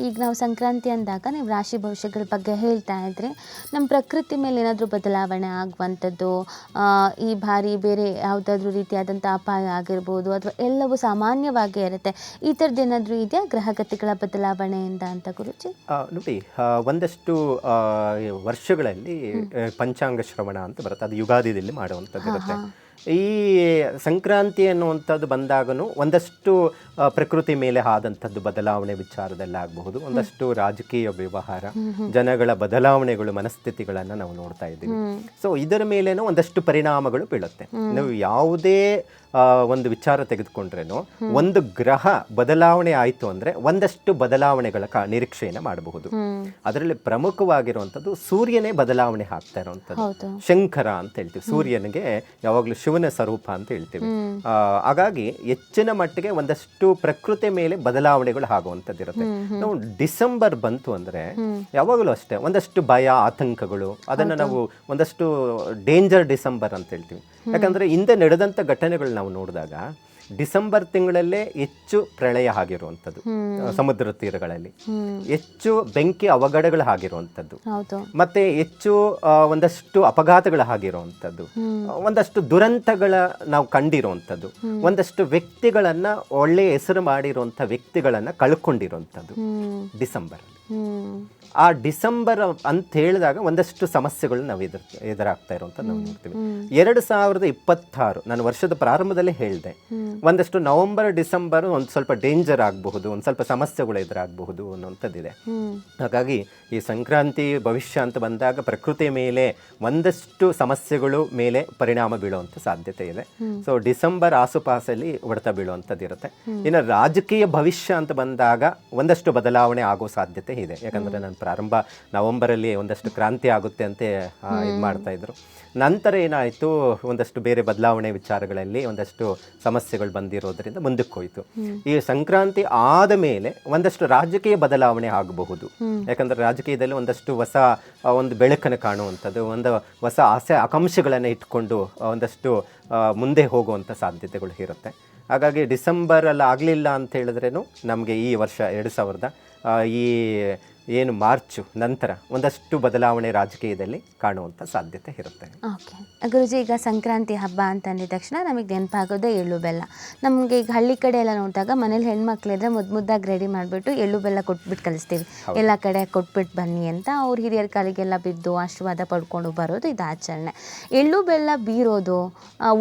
ಈಗ ನಾವು ಸಂಕ್ರಾಂತಿ ಅಂದಾಗ ನೀವು ರಾಶಿ ಭವಿಷ್ಯಗಳ ಬಗ್ಗೆ ಹೇಳ್ತಾ ಇದ್ರೆ ನಮ್ಮ ಪ್ರಕೃತಿ ಮೇಲೆ ಏನಾದರೂ ಬದಲಾವಣೆ ಆಗುವಂಥದ್ದು ಈ ಬಾರಿ ಬೇರೆ ಯಾವುದಾದ್ರೂ ರೀತಿಯಾದಂಥ ಅಪಾಯ ಆಗಿರ್ಬೋದು ಅಥವಾ ಎಲ್ಲವೂ ಸಾಮಾನ್ಯವಾಗೇ ಇರುತ್ತೆ ಈ ಥರದ್ದು ಏನಾದರೂ ಇದೆಯಾ ಗ್ರಹಗತಿಗಳ ಬದಲಾವಣೆಯಿಂದ ಅಂತ ಗುರುಜಿ? ನೋಡಿ ಒಂದಷ್ಟು ಆ, ವರ್ಷಗಳಲ್ಲಿ ಪಂಚಾಂಗ ಶ್ರವಣ ಅಂತ ಬರುತ್ತೆ ಅದು ಯುಗಾದಿದಲ್ಲಿ ಮಾಡುವಂಥದ್ದು ಇರುತ್ತೆ ಈ ಸಂಕ್ರಾಂತಿ ಅನ್ನುವಂಥದ್ದು ಬಂದಾಗನು ಒಂದಷ್ಟು ಪ್ರಕೃತಿ ಮೇಲೆ ಆದಂಥದ್ದು ಬದಲಾವಣೆ ವಿಚಾರದಲ್ಲಾಗಬಹುದು ಒಂದಷ್ಟು ರಾಜಕೀಯ ವ್ಯವಹಾರ ಜನಗಳ ಬದಲಾವಣೆಗಳು ಮನಸ್ಥಿತಿಗಳನ್ನು ನಾವು ನೋಡ್ತಾ ಇದ್ದೀವಿ. ಸೊ ಇದರ ಮೇಲೇನೂ ಒಂದಷ್ಟು ಪರಿಣಾಮಗಳು ಬೀಳುತ್ತೆ. ನಾವು ಯಾವುದೇ ಒಂದು ವಿಚಾರ ತೆಗೆದುಕೊಂಡ್ರೇನು ಒಂದು ಗ್ರಹ ಬದಲಾವಣೆ ಆಯಿತು ಅಂದ್ರೆ ಒಂದಷ್ಟು ಬದಲಾವಣೆಗಳ ಕ ನಿರೀಕ್ಷೆಯನ್ನು ಮಾಡಬಹುದು. ಅದರಲ್ಲಿ ಪ್ರಮುಖವಾಗಿರುವಂಥದ್ದು ಸೂರ್ಯನೇ ಬದಲಾವಣೆ ಆಗ್ತಾ ಇರುವಂಥದ್ದು. ಶಂಕರ ಅಂತ ಹೇಳ್ತೀವಿ. ಸೂರ್ಯನಿಗೆ ಯಾವಾಗಲೂ ಶಿವನ ಸ್ವರೂಪ ಅಂತ ಹೇಳ್ತೀವಿ. ಹಾಗಾಗಿ ಹೆಚ್ಚಿನ ಮಟ್ಟಿಗೆ ಒಂದಷ್ಟು ಪ್ರಕೃತಿ ಮೇಲೆ ಬದಲಾವಣೆಗಳು ಆಗುವಂಥದ್ದು ಇರುತ್ತೆ ನಾವು ಡಿಸೆಂಬರ್ ಬಂತು ಅಂದ್ರೆ ಯಾವಾಗಲೂ ಅಷ್ಟೇ ಒಂದಷ್ಟು ಭಯ ಆತಂಕಗಳು ಅದನ್ನ ನಾವು ಒಂದಷ್ಟು ಡೇಂಜರ್ ಡಿಸೆಂಬರ್ ಅಂತ ಹೇಳ್ತೀವಿ. ಯಾಕಂದ್ರೆ ಹಿಂದೆ ನಡೆದಂಥ ಘಟನೆಗಳು ನಾವು ನೋಡಿದಾಗ ಡಿಸೆಂಬರ್ ತಿಂಗಳಲ್ಲೇ ಹೆಚ್ಚು ಪ್ರಳಯ ಆಗಿರುವಂಥದ್ದು ಸಮುದ್ರ ತೀರಗಳಲ್ಲಿ. ಹೆಚ್ಚು ಬೆಂಕಿ ಅವಘಡಗಳು ಆಗಿರುವಂಥದ್ದು. ಮತ್ತೆ ಹೆಚ್ಚು ಒಂದಷ್ಟು ಅಪಘಾತಗಳು ಆಗಿರುವಂಥದ್ದು. ಒಂದಷ್ಟು ದುರಂತಗಳ ನಾವು ಕಂಡಿರುವಂಥದ್ದು. ಒಂದಷ್ಟು ವ್ಯಕ್ತಿಗಳನ್ನ ಒಳ್ಳೆಯ ಹೆಸರು ಮಾಡಿರುವಂಥ ವ್ಯಕ್ತಿಗಳನ್ನ ಕಳ್ಕೊಂಡಿರುವಂಥದ್ದು. ಡಿಸೆಂಬರ್ ಆ ಡಿಸೆಂಬರ್ ಅಂತ ಹೇಳಿದಾಗ ಒಂದಷ್ಟು ಸಮಸ್ಯೆಗಳು ನಾವು ಎದುರ್ ಎದುರಾಗ್ತಾ ಇರುವಂತ ನಾವು ನೋಡ್ತೀವಿ. ಎರಡು ಸಾವಿರದ ಇಪ್ಪತ್ತಾರು ನಾನು ವರ್ಷದ ಪ್ರಾರಂಭದಲ್ಲೇ ಹೇಳಿದೆ. ಒಂದಷ್ಟು ನವೆಂಬರ್ ಡಿಸೆಂಬರ್ ಒಂದು ಸ್ವಲ್ಪ ಡೇಂಜರ್ ಆಗಬಹುದು ಒಂದು ಸ್ವಲ್ಪ ಸಮಸ್ಯೆಗಳು ಎದುರಾಗಬಹುದು ಅನ್ನುವಂಥದ್ದಿದೆ. ಹಾಗಾಗಿ ಈ ಸಂಕ್ರಾಂತಿ ಭವಿಷ್ಯ ಅಂತ ಬಂದಾಗ ಪ್ರಕೃತಿಯ ಮೇಲೆ ಒಂದಷ್ಟು ಸಮಸ್ಯೆಗಳು ಮೇಲೆ ಪರಿಣಾಮ ಬೀಳುವಂಥ ಸಾಧ್ಯತೆ ಇದೆ. ಸೊ ಡಿಸೆಂಬರ್ ಆಸುಪಾಸಲ್ಲಿ ಹೊಡೆತ ಬೀಳುವಂಥದ್ದಿರುತ್ತೆ. ಇನ್ನು ರಾಜಕೀಯ ಭವಿಷ್ಯ ಅಂತ ಬಂದಾಗ ಒಂದಷ್ಟು ಬದಲಾವಣೆ ಆಗೋ ಸಾಧ್ಯತೆ ಇದೆ. ಯಾಕಂದರೆ ನಾನು ಪ್ರಾರಂಭ ನವೆಂಬರಲ್ಲಿ ಒಂದಷ್ಟು ಕ್ರಾಂತಿ ಆಗುತ್ತೆ ಅಂತ ಇದು ಮಾಡ್ತಾ ಇದ್ರು. ನಂತರ ಏನಾಯಿತು ಒಂದಷ್ಟು ಬೇರೆ ಬದಲಾವಣೆ ವಿಚಾರಗಳಲ್ಲಿ ಒಂದಷ್ಟು ಸಮಸ್ಯೆಗಳು ಬಂದಿರೋದ್ರಿಂದ ಮುಂದಕ್ಕೆ ಹೋಯಿತು. ಈ ಸಂಕ್ರಾಂತಿ ಆದ ಮೇಲೆ ಒಂದಷ್ಟು ರಾಜಕೀಯ ಬದಲಾವಣೆ ಆಗಬಹುದು. ಯಾಕಂದ್ರೆ ರಾಜಕೀಯದಲ್ಲಿ ಒಂದಷ್ಟು ಹೊಸ ಒಂದು ಬೆಳಕನ್ನು ಕಾಣುವಂಥದ್ದು ಒಂದು ಹೊಸ ಆಸೆ ಆಕಾಂಕ್ಷೆಗಳನ್ನು ಇಟ್ಕೊಂಡು ಒಂದಷ್ಟು ಮುಂದೆ ಹೋಗುವಂಥ ಸಾಧ್ಯತೆಗಳು ಇರುತ್ತೆ. ಹಾಗಾಗಿ ಡಿಸೆಂಬರಲ್ಲಿ ಆಗಲಿಲ್ಲ ಅಂತ ಹೇಳಿದ್ರೇನು ನಮಗೆ ಈ ವರ್ಷ ಎರಡು ಸಾವಿರದ ಆ, ಈ ಏನು ಮಾರ್ಚು ನಂತರ ಒಂದಷ್ಟು ಬದಲಾವಣೆ ರಾಜಕೀಯದಲ್ಲಿ ಕಾಣುವಂಥ ಸಾಧ್ಯತೆ ಇರುತ್ತೆ. ಓಕೆ. ಗುರುಜಿ ಈಗ ಸಂಕ್ರಾಂತಿ ಹಬ್ಬ ಅಂತ ಅಂದಿದ ತಕ್ಷಣ ನಮಗೆ ನೆನಪಾಗೋದೆ ಎಳ್ಳು ಬೆಲ್ಲ. ನಮಗೆ ಈಗ ಹಳ್ಳಿ ಕಡೆ ಎಲ್ಲ ನೋಡಿದಾಗ ಮನೇಲಿ ಹೆಣ್ಮಕ್ಳಿದ್ರೆ ಮುದ್ದು ಮುದ್ದಾಗಿ ರೆಡಿ ಮಾಡಿಬಿಟ್ಟು ಎಳ್ಳು ಬೆಲ್ಲ ಕೊಟ್ಬಿಟ್ಟು ಕಲಿಸ್ತೀವಿ. ಎಲ್ಲ ಕಡೆ ಕೊಟ್ಬಿಟ್ಟು ಬನ್ನಿ ಅಂತ ಅವ್ರ ಹಿರಿಯರ ಕಾಲಿಗೆಲ್ಲ ಬಿದ್ದು ಆಶೀರ್ವಾದ ಪಡ್ಕೊಂಡು ಬರೋದು ಇದು ಆಚರಣೆ. ಎಳ್ಳು ಬೆಲ್ಲ ಬೀರೋದು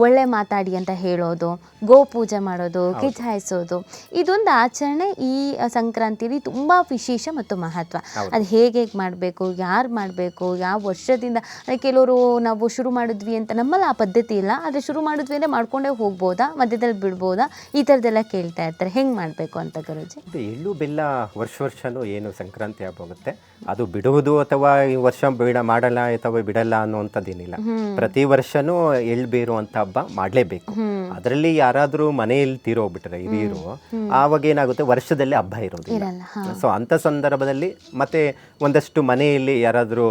ಒಳ್ಳೆ ಮಾತಾಡಿ ಅಂತ ಹೇಳೋದು ಗೋ ಪೂಜೆ ಮಾಡೋದು ಕಿಚಾಯಿಸೋದು ಇದೊಂದು ಆಚರಣೆ ಈ ಸಂಕ್ರಾಂತಿಲಿ ತುಂಬ ವಿಶೇಷ ಮತ್ತು ಮಹತ್ವ. ಅದು ಹೇಗೆ ಹೇಗೆ ಮಾಡಬೇಕು ಯಾರು ಮಾಡಬೇಕು ಯಾವ ವರ್ಷದಿಂದ ಕೆಲವರು ನಾವು ಶುರು ಮಾಡಿದ್ವಿ ಅಂತ ನಮ್ಮಲ್ಲಿ ಆ ಪದ್ಧತಿ ಇಲ್ಲ. ಆದರೆ ಶುರು ಮಾಡಿದ್ವಿ ಅಂದರೆ ಮಾಡ್ಕೊಂಡೇ ಹೋಗ್ಬೋದಾ ಮಧ್ಯದಲ್ಲಿ ಬಿಡ್ಬೋದಾ? ಈ ಥರದ್ದೆಲ್ಲ ಕೇಳ್ತಾ ಇರ್ತಾರೆ. ಹೆಂಗೆ ಮಾಡಬೇಕು ಅಂತ ಗುರುಜಿ? ಇದು ಎಳ್ಳು ಬೆಲ್ಲ ವರ್ಷ ವರ್ಷನೂ ಏನು ಸಂಕ್ರಾಂತಿ ಆಗೋಗುತ್ತೆ. ಹೋಗುತ್ತೆ ಅದು ಬಿಡುವುದು ಅಥವಾ ಈ ವರ್ಷ ಬಿಡ ಮಾಡಲ್ಲ ಅಥವಾ ಬಿಡಲ್ಲ ಅನ್ನುವಂಥದ್ದೇನಿಲ್ಲ. ಪ್ರತಿ ವರ್ಷನೂ ಎಳ್ಳು ಬೀರುವಂಥ ಹಬ್ಬ ಮಾಡಲೇಬೇಕು. ಅದರಲ್ಲಿ ಯಾರಾದರೂ ಮನೆಯಲ್ಲಿ ತೀರೋಗ್ಬಿಟ್ರೆ ಹಿರಿಯರು ಆವಾಗ ಏನಾಗುತ್ತೆ? ವರ್ಷದಲ್ಲಿ ಹಬ್ಬ ಇರೋದಿಲ್ಲ. ಸೊ ಅಂಥ ಸಂದರ್ಭದಲ್ಲಿ ಮತ್ತೆ ಒಂದಷ್ಟು ಮನೆಯಲ್ಲಿ ಯಾರಾದರೂ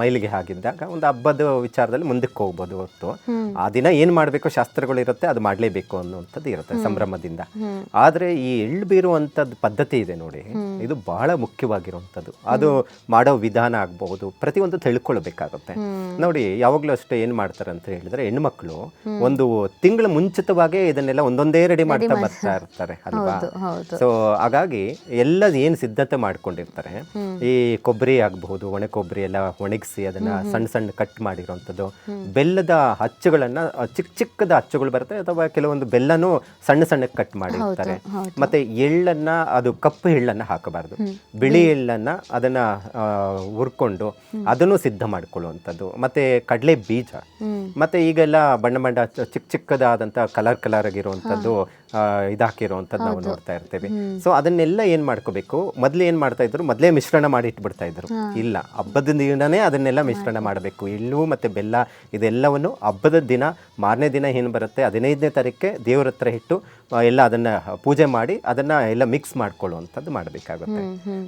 ಮೈಲಿಗೆ ಆಗಿದ್ದಾಗ ಒಂದು ಹಬ್ಬದ ವಿಚಾರದಲ್ಲಿ ಮುಂದಕ್ಕೆ ಹೋಗ್ಬೋದು ಹೊತ್ತು ಆ ದಿನ ಏನು ಮಾಡಬೇಕು ಶಾಸ್ತ್ರಗಳು ಇರುತ್ತೆ ಅದು ಮಾಡಲೇಬೇಕು ಅನ್ನುವಂಥದ್ದು ಇರುತ್ತೆ ಸಂಭ್ರಮದಿಂದ. ಆದರೆ ಈ ಎಳ್ಳು ಬೀರುವಂಥದ್ದು ಪದ್ಧತಿ ಇದೆ ನೋಡಿ ಇದು ಬಹಳ ಮುಖ್ಯವಾಗಿರುವಂಥದ್ದು. ಅದು ಮಾಡೋ ವಿಧಾನ ಆಗಬಹುದು ಪ್ರತಿಯೊಂದು ತಿಳ್ಕೊಳ್ಬೇಕಾಗುತ್ತೆ. ನೋಡಿ ಯಾವಾಗಲೂ ಅಷ್ಟೇ ಏನು ಮಾಡ್ತಾರೆ ಅಂತ ಹೇಳಿದ್ರೆ ಹೆಣ್ಮಕ್ಳು ಒಂದು ತಿಂಗಳ ಮುಂಚಿತವಾಗೇ ಇದನ್ನೆಲ್ಲ ಒಂದೊಂದೇ ರೆಡಿ ಮಾಡ್ತಾ ಬರ್ತಾ ಇರ್ತಾರೆ ಅಲ್ವಾ? ಸೊ ಹಾಗಾಗಿ ಎಲ್ಲ ಏನು ಸಿದ್ಧತೆ ಮಾಡ್ಕೊಂಡಿರ್ತಾರೆ ಈ ಕೊಬ್ಬರಿ ಆಗಬಹುದು ಒಣ ಕೊಬ್ಬರಿ ಎಲ್ಲ ಒಣಗಿಸಿ ಅದನ್ನ ಸಣ್ಣ ಸಣ್ಣ ಕಟ್ ಮಾಡಿರುವಂತದ್ದು ಬೆಲ್ಲದ ಅಚ್ಚುಗಳನ್ನ ಚಿಕ್ಕ ಚಿಕ್ಕದ ಅಚ್ಚುಗಳು ಬರುತ್ತೆ ಅಥವಾ ಕೆಲವೊಂದು ಬೆಲ್ಲನೂ ಸಣ್ಣ ಸಣ್ಣ ಕಟ್ ಮಾಡಿರ್ತಾರೆ. ಮತ್ತೆ ಎಳ್ಳನ್ನ ಅದು ಕಪ್ಪು ಎಳ್ಳನ್ನ ಹಾಕಬಾರದು. ಬಿಳಿ ಎಳ್ಳನ್ನ ಅದನ್ನ ಹುರ್ಕೊಂಡು ಅದನ್ನು ಸಿದ್ಧ ಮಾಡ್ಕೊಳ್ಳುವಂಥದ್ದು. ಮತ್ತೆ ಕಡಲೆ ಬೀಜ ಮತ್ತೆ ಈಗೆಲ್ಲ ಬಣ್ಣ ಬಣ್ಣ ಚಿಕ್ಕ ಚಿಕ್ಕದಾದಂಥ ಕಲರ್ ಕಲರ್ ಆಗಿರುವಂಥದ್ದು ಇದಾಕಿರುವಂಥದ್ದು ನಾವು ನೋಡ್ತಾ ಇರ್ತೇವೆ. ಸೊ ಅದನ್ನೆಲ್ಲ ಏನು ಮಾಡ್ಕೋಬೇಕು? ಮೊದ್ಲು ಏನು ಮಾಡ್ತಾ ಇದ್ರು ಮೊದಲೇ ಮಿಶ್ರಣ ಮಾಡಿ ಇಟ್ಬಿಡ್ತಾ ಇದ್ರು. ಇಲ್ಲ ಹಬ್ಬದ ದಿನನೇ ಅದನ್ನೆಲ್ಲ ಮಿಶ್ರಣ ಮಾಡಬೇಕು. ಎಳ್ಳು ಮತ್ತೆ ಬೆಲ್ಲ ಇದೆಲ್ಲವನ್ನು ಹಬ್ಬದ ದಿನ ಮಾರನೇ ದಿನ ಏನು ಬರುತ್ತೆ ಹದಿನೈದನೇ ತಾರೀಕೆ ದೇವ್ರ ಹತ್ರ ಇಟ್ಟು ಎಲ್ಲ ಅದನ್ನ ಪೂಜೆ ಮಾಡಿ ಅದನ್ನ ಎಲ್ಲ ಮಿಕ್ಸ್ ಮಾಡ್ಕೊಳ್ಳುವಂಥದ್ದು ಮಾಡಬೇಕಾಗುತ್ತೆ.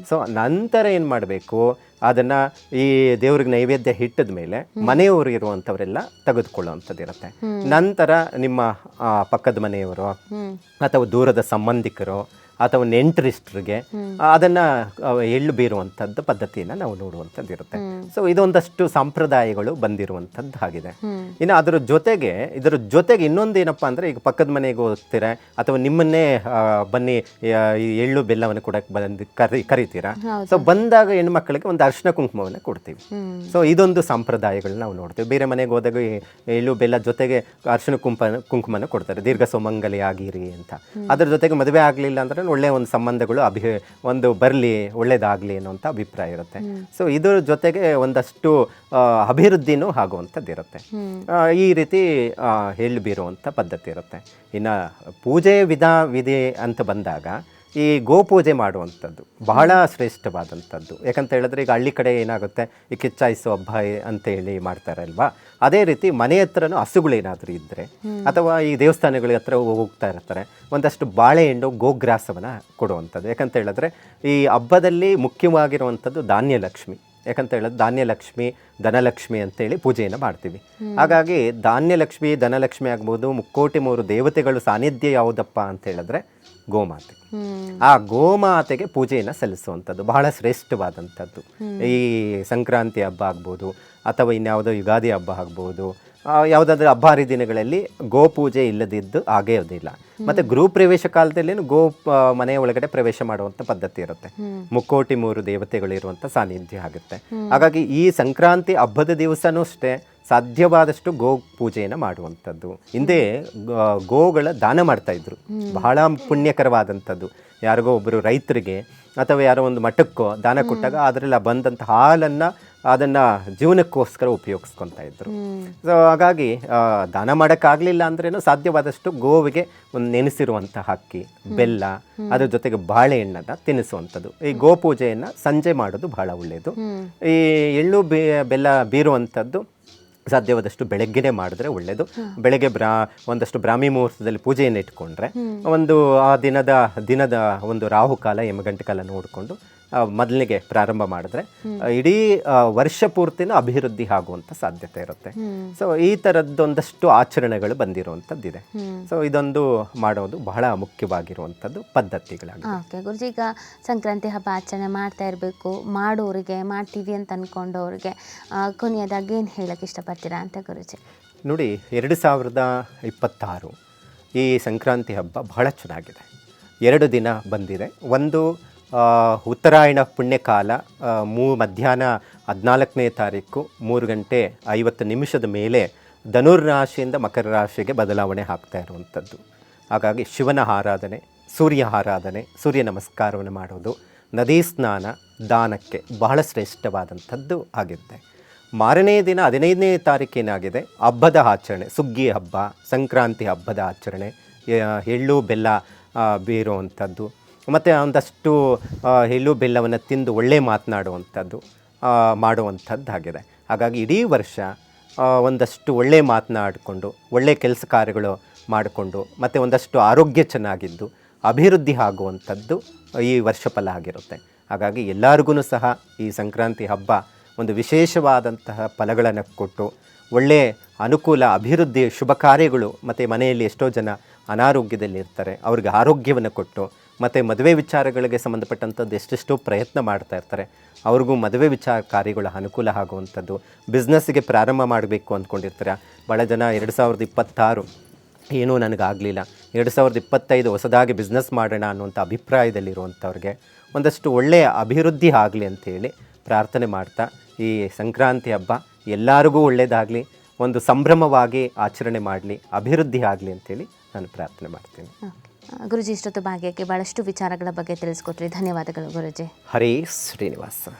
ಸೊ ನಂತರ ಏನು ಮಾಡಬೇಕು? ಅದನ್ನ ಈ ದೇವ್ರಿಗೆ ನೈವೇದ್ಯ ಹಿಟ್ಟದ ಮೇಲೆ ಮನೆಯವರು ಇರುವಂಥವರೆಲ್ಲ ತೆಗೆದುಕೊಳ್ಳುವಂಥದ್ದು ಇರುತ್ತೆ ನಂತರ ನಿಮ್ಮ ಪಕ್ಕದ ಮನೆಯವರು ಅಥವಾ ದೂರದ ಸಂಬಂಧಿಕರು ಅಥವಾ ನೆಂಟ್ರಿಸ್ಟ್ರಿಗೆ ಅದನ್ನ ಎಳ್ಳು ಬೀರುವಂಥದ್ದು ಪದ್ಧತಿಯನ್ನು ನಾವು ನೋಡುವಂಥದ್ದು ಇರುತ್ತೆ ಸೊ ಇದೊಂದಷ್ಟು ಸಂಪ್ರದಾಯಗಳು ಬಂದಿರುವಂಥದ್ದು ಆಗಿದೆ ಇನ್ನು ಅದರ ಜೊತೆಗೆ ಇದರ ಜೊತೆಗೆ ಇನ್ನೊಂದು ಏನಪ್ಪಾ ಅಂದ್ರೆ ಈಗ ಪಕ್ಕದ ಮನೆಗೆ ಹೋಗ್ತೀರಾ ಅಥವಾ ನಿಮ್ಮನ್ನೇ ಬನ್ನಿ ಎಳ್ಳು ಬೆಲ್ಲವನ್ನು ಕೂಡ ಬಂದು ಕರಿ ಕರಿತೀರಾ? ಸೊ ಬಂದಾಗ ಹೆಣ್ಮಕ್ಳಿಗೆ ಒಂದು ಅರ್ಶಿನ ಕುಂಕುಮವನ್ನು ಕೊಡ್ತೀವಿ. ಸೊ ಇದೊಂದು ಸಂಪ್ರದಾಯಗಳು ನಾವು ನೋಡ್ತೀವಿ. ಬೇರೆ ಮನೆಗೆ ಹೋದಾಗ ಎಳ್ಳು ಬೆಲ್ಲ ಜೊತೆಗೆ ಅರ್ಶಿನ ಕುಂಕುಮ ಕುಂಕುಮನ ಕೊಡ್ತಾರೆ. ದೀರ್ಘ ಸುಮಂಗಲಿ ಆಗಿರಿ ಅಂತ ಅದ್ರ ಜೊತೆಗೆ ಮದುವೆ ಆಗಲಿಲ್ಲ ಅಂದ್ರೆ ಒಳ್ಳೆ ಒಂದು ಸಂಬಂಧಗಳು ಅಭಿ ಒಂದು ಬರಲಿ ಒಳ್ಳೇದಾಗಲಿ ಅನ್ನೋಂಥ ಅಭಿಪ್ರಾಯ ಇರುತ್ತೆ. ಸೊ ಇದ್ರ ಜೊತೆಗೆ ಒಂದಷ್ಟು ಅಭಿವೃದ್ಧಿನೂ ಆಗುವಂಥದ್ದು ಇರುತ್ತೆ ಆ, ಈ ರೀತಿ ಹೇಳಿಬಿರುವಂಥ ಪದ್ಧತಿ ಇರುತ್ತೆ. ಇನ್ನು ಪೂಜೆ ವಿಧ ವಿಧಿ ಅಂತ ಬಂದಾಗ ಈ ಗೋಪೂಜೆ ಮಾಡುವಂಥದ್ದು ಬಹಳ ಶ್ರೇಷ್ಠವಾದಂಥದ್ದು. ಯಾಕಂತ ಹೇಳಿದ್ರೆ ಈಗ ಹಳ್ಳಿ ಕಡೆ ಏನಾಗುತ್ತೆ? ಈ ಕಿಚ್ಚಾಯಿಸೋ ಹಬ್ಬ ಅಂತ ಹೇಳಿ ಮಾಡ್ತಾರಲ್ವಾ? ಅದೇ ರೀತಿ ಮನೆ ಹತ್ರನೂ ಹಸುಗಳೇನಾದರೂ ಇದ್ದರೆ ಅಥವಾ ಈ ದೇವಸ್ಥಾನಗಳ ಹತ್ರ ಹೋಗ್ತಾ ಇರ್ತಾರೆ ಒಂದಷ್ಟು ಬಾಳೆಹಣ್ಣು ಗೋಗ್ರಾಸವನ್ನು ಕೊಡುವಂಥದ್ದು. ಯಾಕಂತ ಹೇಳಿದ್ರೆ ಈ ಹಬ್ಬದಲ್ಲಿ ಮುಖ್ಯವಾಗಿರುವಂಥದ್ದು ಧಾನ್ಯ ಲಕ್ಷ್ಮಿ ಯಾಕಂತ ಹೇಳಿದ್ರೆ ಧಾನ್ಯಲಕ್ಷ್ಮಿ, ಧನಲಕ್ಷ್ಮಿ ಅಂತೇಳಿ ಪೂಜೆಯನ್ನು ಮಾಡ್ತೀವಿ. ಹಾಗಾಗಿ ಧಾನ್ಯಲಕ್ಷ್ಮಿ, ಧನಲಕ್ಷ್ಮಿ ಆಗ್ಬೋದು, ಮುಕ್ಕೋಟಿ ಮೂರು ದೇವತೆಗಳು ಸಾನ್ನಿಧ್ಯ ಯಾವುದಪ್ಪ ಅಂತ ಹೇಳಿದ್ರೆ ಗೋಮಾತೆ. ಆ ಗೋಮಾತೆಗೆ ಪೂಜೆಯನ್ನು ಸಲ್ಲಿಸುವಂಥದ್ದು, ಬಹಳ ಶ್ರೇಷ್ಠವಾದಂಥದ್ದು. ಈ ಸಂಕ್ರಾಂತಿ ಹಬ್ಬ ಆಗ್ಬೋದು, ಅಥವಾ ಇನ್ಯಾವುದೋ ಯುಗಾದಿ ಹಬ್ಬ ಆಗ್ಬೋದು ಯಾವುದಾದ್ರೂ ಹಬ್ಬ ಹರಿದಿನಗಳಲ್ಲಿ ಗೋಪೂಜೆ ಇಲ್ಲದಿದ್ದು ಆಗೋದಿಲ್ಲ ಮತ್ತೆ ಗೃಹ ಪ್ರವೇಶ ಕಾಲದಲ್ಲಿ ಗೋ ಮನೆಯ ಒಳಗಡೆ ಪ್ರವೇಶ ಮಾಡುವಂಥ ಪದ್ಧತಿ ಇರುತ್ತೆ. ಮುಕ್ಕೋಟಿ ಮೂರು ದೇವತೆಗಳು ಸಾನಿಧ್ಯ ಸಾನ್ನಿಧ್ಯ ಆಗುತ್ತೆ. ಹಾಗಾಗಿ ಈ ಸಂಕ್ರಾಂತಿ ಹಬ್ಬದ ದಿವಸನೂ ಅಷ್ಟೇ ಸಾಧ್ಯವಾದಷ್ಟು ಗೋ ಪೂಜೆಯನ್ನು ಮಾಡುವಂಥದ್ದು. ಹಿಂದೆ ಗೋಗಳ ದಾನ ಮಾಡ್ತಾ ಇದ್ರು. ಬಹಳ ಪುಣ್ಯಕರವಾದಂಥದ್ದು. ಯಾರಿಗೋ ಒಬ್ಬರು ರೈತರಿಗೆ ಅಥವಾ ಯಾರೋ ಒಂದು ಮಠಕ್ಕೋ ದಾನ ಕೊಟ್ಟಾಗ ಅದರಲ್ಲಿ ಬಂದಂಥ ಹಾಲನ್ನು ಅದನ್ನು ಜೀವನಕ್ಕೋಸ್ಕರ ಉಪಯೋಗಿಸ್ಕೊತಾ ಇದ್ರು. ಸೊ ಹಾಗಾಗಿ ದಾನ ಮಾಡೋಕ್ಕಾಗಲಿಲ್ಲ ಅಂದ್ರೇನು ಸಾಧ್ಯವಾದಷ್ಟು ಗೋವಿಗೆ ಒಂದು ನೆನೆಸಿರುವಂತಹ ಅಕ್ಕಿ ಬೆಲ್ಲ ಅದ್ರ ಜೊತೆಗೆ ಬಾಳೆಹಣ್ಣನ್ನು ತಿನ್ನಿಸುವಂಥದ್ದು. ಈ ಗೋಪೂಜೆಯನ್ನು ಸಂಜೆ ಮಾಡೋದು ಬಹಳ ಒಳ್ಳೆಯದು ಈ ಎಳ್ಳು ಬೆ ಬೆಲ್ಲ ಬೀರುವಂಥದ್ದು ಸಾಧ್ಯವಾದಷ್ಟು ಬೆಳಗ್ಗೆನೆ ಮಾಡಿದ್ರೆ ಒಳ್ಳೆಯದು ಬೆಳಗ್ಗೆ ಬ್ರಾ ಒಂದಷ್ಟು ಬ್ರಾಹ್ಮಿ ಮುಹೂರ್ತದಲ್ಲಿ ಪೂಜೆಯನ್ನು ಇಟ್ಕೊಂಡ್ರೆ ಒಂದು ಆ ದಿನದ ದಿನದ ಒಂದು ರಾಹುಕಾಲ ಯಮಗಂಟೆ ಕಾಲ ನೋಡಿಕೊಂಡು ಮೊದಲಿಗೆ ಪ್ರಾರಂಭ ಮಾಡಿದ್ರೆ ಇಡೀ ವರ್ಷ ಪೂರ್ತಿನೂ ಅಭಿವೃದ್ಧಿ ಆಗುವಂಥ ಸಾಧ್ಯತೆ ಇರುತ್ತೆ. ಸೊ ಈ ಥರದ್ದೊಂದಷ್ಟು ಆಚರಣೆಗಳು ಬಂದಿರುವಂಥದ್ದಿದೆ. ಸೊ ಇದೊಂದು ಮಾಡೋದು ಬಹಳ ಮುಖ್ಯವಾಗಿರುವಂಥದ್ದು ಪದ್ಧತಿಗಳಾಗಿದೆ ಓಕೆ. ಗುರುಜಿ ಈಗ ಸಂಕ್ರಾಂತಿ ಹಬ್ಬ ಆಚರಣೆ ಮಾಡ್ತಾ ಇರಬೇಕು ಮಾಡೋರಿಗೆ ಮಾಡ್ತೀವಿ ಅಂತ ಅಂದ್ಕೊಂಡವ್ರಿಗೆ ಕೊನೆಯದಾಗಿ ಏನು ಹೇಳಕ್ಕೆ ಇಷ್ಟಪಡ್ತೀರಾ ಅಂತ ಗುರುಜಿ? ನೋಡಿ ಎರಡು ಸಾವಿರದ ಇಪ್ಪತ್ತಾರು ಈ ಸಂಕ್ರಾಂತಿ ಹಬ್ಬ ಬಹಳ ಚೆನ್ನಾಗಿದೆ. ಎರಡು ದಿನ ಬಂದಿದೆ. ಒಂದು ಉತ್ತರಾಯಣ ಪುಣ್ಯಕಾಲ ಮೂ, ಮಧ್ಯಾಹ್ನ ಹದಿನಾಲ್ಕನೇ ತಾರೀಕು ಮೂರು ಗಂಟೆ ಐವತ್ತು ನಿಮಿಷದ ಮೇಲೆ ಧನುರ್ರಾಶಿಯಿಂದ ಮಕರ ರಾಶಿಗೆ ಬದಲಾವಣೆ ಆಗ್ತಾ ಇರುವಂಥದ್ದು. ಹಾಗಾಗಿ ಶಿವನ ಆರಾಧನೆ, ಸೂರ್ಯ ಆರಾಧನೆ, ಸೂರ್ಯ ನಮಸ್ಕಾರವನ್ನು ಮಾಡೋದು, ನದಿ ಸ್ನಾನ, ದಾನಕ್ಕೆ ಬಹಳ ಶ್ರೇಷ್ಠವಾದಂಥದ್ದು ಆಗಿರುತ್ತೆ ಮಾರನೇ ದಿನ ಹದಿನೈದನೇ ತಾರೀಕೇನಾಗಿದೆ ಹಬ್ಬದ ಆಚರಣೆ, ಸುಗ್ಗಿ ಹಬ್ಬ, ಸಂಕ್ರಾಂತಿ ಹಬ್ಬದ ಆಚರಣೆ ಎಳ್ಳು, ಬೆಲ್ಲ ಬೀರುವಂಥದ್ದು. ಮತ್ತು ಒಂದಷ್ಟು ಎಳ್ಳು ಬೆಲ್ಲವನ್ನು ತಿಂದು ಒಳ್ಳೆ ಮಾತನಾಡುವಂಥದ್ದು ಮಾಡುವಂಥದ್ದಾಗಿದೆ ಹಾಗಾಗಿ ಇಡೀ ವರ್ಷ ಒಂದಷ್ಟು ಒಳ್ಳೆ ಮಾತನಾಡಿಕೊಂಡು, ಒಳ್ಳೆ ಕೆಲಸ ಕಾರ್ಯಗಳು ಮಾಡಿಕೊಂಡು, ಮತ್ತು ಒಂದಷ್ಟು ಆರೋಗ್ಯ ಚೆನ್ನಾಗಿದ್ದು, ಅಭಿವೃದ್ಧಿ ಆಗುವಂಥದ್ದು ಈ ವರ್ಷ ಫಲ ಆಗಿರುತ್ತೆ. ಹಾಗಾಗಿ ಎಲ್ಲರಿಗೂ ಸಹ ಈ ಸಂಕ್ರಾಂತಿ ಹಬ್ಬ ಒಂದು ವಿಶೇಷವಾದಂತಹ ಫಲಗಳನ್ನು ಕೊಟ್ಟು, ಒಳ್ಳೆ ಅನುಕೂಲ, ಅಭಿವೃದ್ಧಿ, ಶುಭ ಕಾರ್ಯಗಳು, ಮತ್ತು ಮನೆಯಲ್ಲಿ ಎಷ್ಟೋ ಜನ ಅನಾರೋಗ್ಯದಲ್ಲಿ ಇರ್ತಾರೆ ಅವ್ರಿಗೆ ಆರೋಗ್ಯವನ್ನು ಕೊಟ್ಟು ಮತ್ತು ಮದುವೆ ವಿಚಾರಗಳಿಗೆ ಸಂಬಂಧಪಟ್ಟಂಥದ್ದು ಎಷ್ಟೆಷ್ಟೋ ಪ್ರಯತ್ನ ಮಾಡ್ತಾ ಇರ್ತಾರೆ. ಅವ್ರಿಗೂ ಮದುವೆ ವಿಚಾರ ಕಾರ್ಯಗಳ ಅನುಕೂಲ ಆಗುವಂಥದ್ದು ಬಿಸ್ನೆಸ್ಸಿಗೆ ಪ್ರಾರಂಭ ಮಾಡಬೇಕು ಅಂದ್ಕೊಂಡಿರ್ತಾರೆ. ಭಾಳ ಜನ ಎರಡು ಸಾವಿರದ ಇಪ್ಪತ್ತಾರು ಏನೂ ನನಗಾಗಲಿಲ್ಲ. ಎರಡು ಸಾವಿರದ ಇಪ್ಪತ್ತೈದು ಹೊಸದಾಗಿ ಬಿಸ್ನೆಸ್ ಮಾಡೋಣ ಅನ್ನುವಂಥ ಅಭಿಪ್ರಾಯದಲ್ಲಿರುವಂಥವ್ರಿಗೆ ಒಂದಷ್ಟು ಒಳ್ಳೆಯ ಅಭಿವೃದ್ಧಿ ಆಗಲಿ ಅಂತೇಳಿ ಪ್ರಾರ್ಥನೆ ಮಾಡ್ತಾ, ಈ ಸಂಕ್ರಾಂತಿ ಹಬ್ಬ ಎಲ್ಲರಿಗೂ ಒಳ್ಳೆಯದಾಗಲಿ ಒಂದು ಸಂಭ್ರಮವಾಗಿ ಆಚರಣೆ ಮಾಡಲಿ, ಅಭಿವೃದ್ಧಿ ಆಗಲಿ ಅಂತೇಳಿ ನಾನು ಪ್ರಾರ್ಥನೆ ಮಾಡ್ತೀನಿ. ಗುರುಜಿ ಇಷ್ಟೊತ್ತು ಭಾಗ್ಯಕ್ಕೆ ಬಹಳಷ್ಟು ವಿಚಾರಗಳ ಬಗ್ಗೆ ತಿಳಿಸ್ಕೊಟ್ರಿ. ಧನ್ಯವಾದಗಳು ಗುರುಜಿ. ಹರೇ ಶ್ರೀನಿವಾಸ.